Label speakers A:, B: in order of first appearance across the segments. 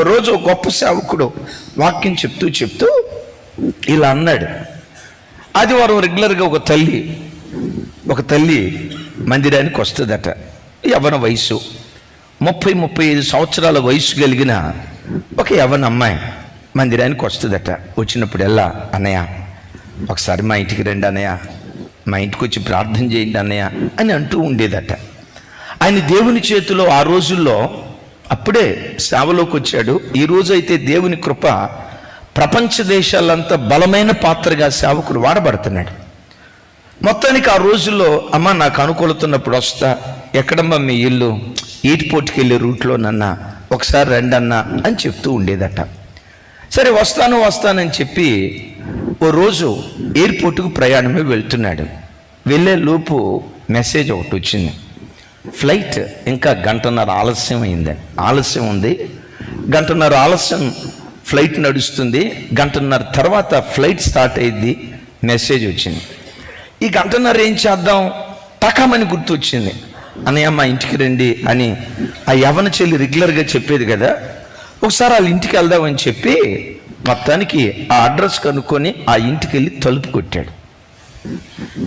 A: రోజు ఒక గొప్ప సేవకుడు వాక్యం చెప్తూ చెప్తూ ఇలా అన్నాడు. ఆదివారం రెగ్యులర్గా ఒక తల్లి ఒక తల్లి మందిరానికి వస్తుందట. యవన వయసు ముప్పై ముప్పై ఐదు సంవత్సరాల వయసు కలిగిన ఒక యవన అమ్మాయి మందిరానికి వస్తుందట. వచ్చినప్పుడల్లా అన్నయ్య ఒకసారి మా ఇంటికి రండి అన్నయ్య. మా ఇంటికి వచ్చి ప్రార్థన చేయండి అన్నయ్య అని అంటూ ఉండేదట. ఆయన దేవుని చేతిలో ఆ రోజుల్లో అప్పుడే సేవలోకి వచ్చాడు. ఈ రోజు అయితే దేవుని కృప ప్రపంచ దేశాలంతా బలమైన పాత్రగా సేవకుడు వాడబడుతున్నాడు. మొత్తానికి ఆ రోజుల్లో అమ్మ నాకు అనుకూలతున్నప్పుడు వస్తా ఎక్కడమ్మా మీ ఇల్లు? ఈటిపోటుకి వెళ్ళే రూట్లో నన్న ఒకసారి రెండన్నా అని చెప్తూ ఉండేదట. సరే వస్తాను వస్తానని చెప్పి ఓ రోజు ఎయిర్పోర్ట్కు ప్రయాణమే వెళ్తున్నాడు. వెళ్ళే లోపు మెసేజ్ ఒకటి వచ్చింది. ఫ్లైట్ ఇంకా గంటన్నర ఆలస్యం అయింది. ఆలస్యం ఉంది. గంటన్నర ఆలస్యం ఫ్లైట్ నడుస్తుంది. గంటన్నర తర్వాత ఫ్లైట్ స్టార్ట్ అయింది. మెసేజ్ వచ్చింది. ఈ గంటన్నర ఏం చేద్దాం? టకమని గుర్తొచ్చింది. అన్నయ్య మా ఇంటికి రండి అని ఆ యవన చెల్లి రెగ్యులర్గా చెప్పేది కదా. ఒకసారి వాళ్ళ ఇంటికి వెళ్దామని చెప్పి మొత్తానికి ఆ అడ్రస్ కనుక్కొని ఆ ఇంటికి వెళ్ళి తలుపు కొట్టాడు.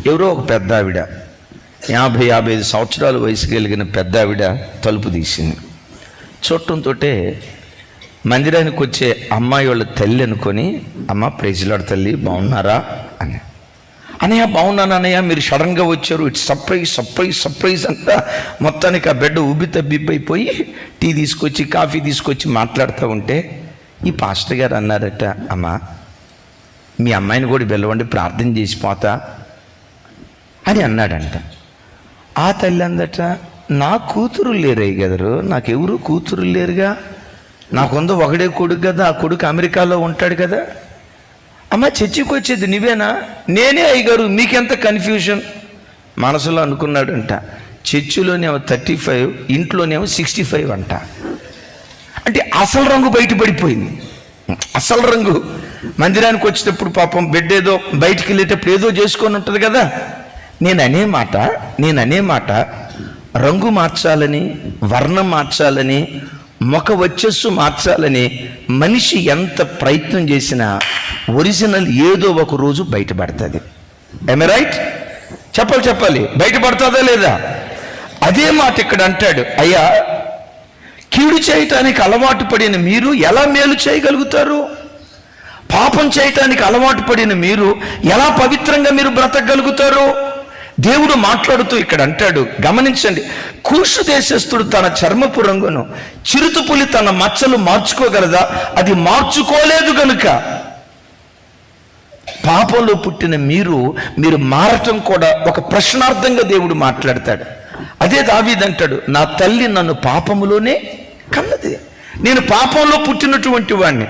A: ఎవరో ఒక పెద్ద ఆవిడ యాభై యాభై ఐదు సంవత్సరాల వయసు కలిగిన పెద్ద ఆవిడ తలుపు తీసింది. చూడటంతో మందిరానికి వచ్చే అమ్మాయి వాళ్ళ తల్లి అనుకొని అమ్మ ప్రైజ్లాడు తల్లి బాగున్నారా? అని. అనయ్య బాగున్నాను అనయ్య మీరు సడన్గా వచ్చారు ఇట్స్ సర్ప్రైజ్ సర్ప్రైజ్ సర్ప్రైజ్ అంతా మొత్తానికి ఆ బిడ్డ ఉబ్బి తబ్బిబ్బైపోయి టీ తీసుకొచ్చి కాఫీ తీసుకొచ్చి మాట్లాడుతూ ఉంటే ఈ పాస్టర్ గారు అన్నారట అమ్మా మీ అమ్మాయిని కూడా పిలవండి ప్రార్థన చేసిపోతా అని అన్నాడంట. ఆ తల్లి అందట నా కూతురు లేరే గదరు నాకెవరు కూతురు లేరుగా? నాకుందో ఒకడే కొడుకు కదా ఆ కొడుకు అమెరికాలో ఉంటాడు కదా అమ్మ చర్చికి వచ్చేది నువ్వేనా? నేనే అయ్యగారు మీకెంత కన్ఫ్యూజన్ మనసులో అనుకున్నాడంట. చర్చిలోనేమో థర్టీ ఫైవ్ ఇంట్లోనేమో సిక్స్టీ ఫైవ్ అంట. అంటే అసలు రంగు బయటపడిపోయింది. అసలు రంగు. మందిరానికి వచ్చేటప్పుడు పాపం బిడ్డ ఏదో బయటికి వెళ్ళేటప్పుడు ఏదో చేసుకొని ఉంటుంది కదా నేను అనే మాట నేను అనే మాట రంగు మార్చాలని వర్ణం మార్చాలని ముఖ వచ్చస్సు మార్చాలని మనిషి ఎంత ప్రయత్నం చేసినా ఒరిజినల్ ఏదో ఒక రోజు బయటపడుతుంది. ఎమ్ రైట్ చెప్పాలి చెప్పాలి. బయటపడుతుందా లేదా? అదే మాట ఇక్కడ అంటాడు. అయ్యా కీడు చేయటానికి అలవాటు పడిన మీరు ఎలా మేలు చేయగలుగుతారు? పాపం చేయటానికి అలవాటు పడిన మీరు ఎలా పవిత్రంగా మీరు బ్రతకగలుగుతారు? దేవుడు మాట్లాడుతూ ఇక్కడ అంటాడు గమనించండి కూషు దేశస్థుడు తన చర్మపు రంగును చిరుతుపులి తన మచ్చలు మార్చుకోగలదా? అది మార్చుకోలేదు గనుక. పాపంలో పుట్టిన మీరు మీరు మారటం కూడా ఒక ప్రశ్నార్థంగా దేవుడు మాట్లాడతాడు. అదే దావీదంటాడు నా తల్లి నన్ను పాపములోనే కన్నది. నేను పాపంలో పుట్టినటువంటి వాడిని